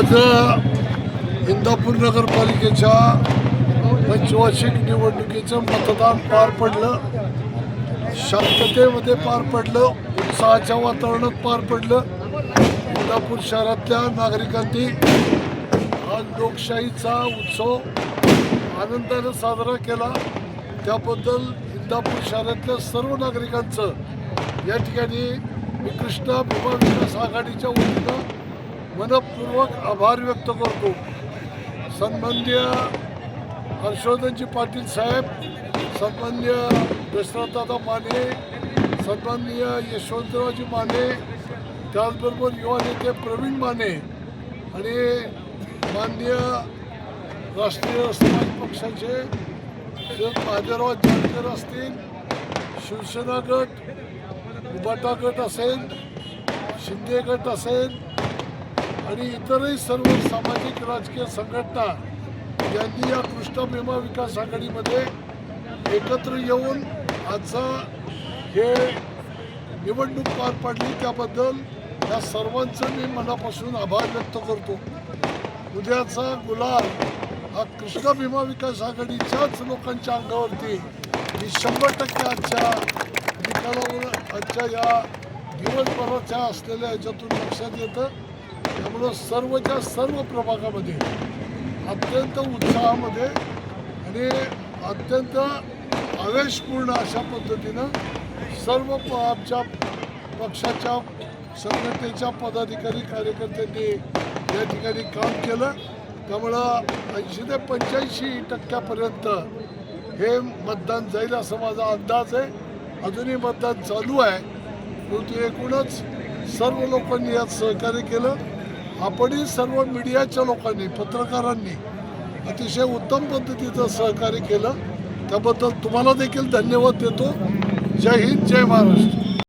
आज इंदापूर नगरपालिकेच्या पंचवार्षिक निवडणुकीचं मतदान पार पडलं. शांततेमध्ये पार पडलं. उत्साहाच्या वातावरणात पार पडलं. इंदापूर शहरातल्या नागरिकांनी हा लोकशाहीचा उत्सव आनंदाने साजरा केला. त्याबद्दल इंदापूर शहरातल्या सर्व नागरिकांचं या ठिकाणी मी कृष्णा भूमा विकास आघाडीच्या वतीनं मनपूर्वक आभार व्यक्त करतो. सन्मान्य हर्षवर्धनजी पाटील साहेब सन्मान्य दशरथदादा माने सन्माननीय यशवंतरावजी माने त्याचबरोबर युवा नेते प्रवीण माने आणि माननीय राष्ट्रीय समाज पक्षाचे शरद महादेवराव जानकर असतील शिवसेना गट उबाटा गट असेल शिंदे गट असेल आणि इतरही सर्व सामाजिक राजकीय संघटना यांनी या कृष्ण भीमा विकास आघाडीमध्ये एकत्र येऊन आजचा हे निवडणूक पार पाडली त्याबद्दल या सर्वांचं मी मनापासून आभार व्यक्त करतो. उद्याचा गुलाल हा कृष्णा भीमा विकास आघाडीच्याच लोकांच्या अंगावरती मी शंभर टक्के आजच्या निकालावर आजच्या या दिवसभराच्या असलेल्या ह्याच्यातून लक्षात येतं. त्यामुळं सर्वच्या सर्व प्रभागामध्ये अत्यंत उत्साहामध्ये आणि अत्यंत आवेशपूर्ण अशा पद्धतीनं सर्व प आमच्या पक्षाच्या संघटनेच्या पदाधिकारी कार्यकर्त्यांनी या ठिकाणी काम केलं. त्यामुळं ऐंशी ते पंच्याऐंशी टक्क्यापर्यंत हे मतदान जाईल असा माझा अंदाज आहे. अजूनही मतदान चालू आहे. परंतु एकूणच सर्व लोकांनी यात सहकार्य केलं. आपणही सर्व मीडियाच्या लोकांनी पत्रकारांनी अतिशय उत्तम पद्धतीचं सहकार्य केलं. त्याबद्दल तुम्हाला देखील धन्यवाद देतो. जय हिंद जय महाराष्ट्र.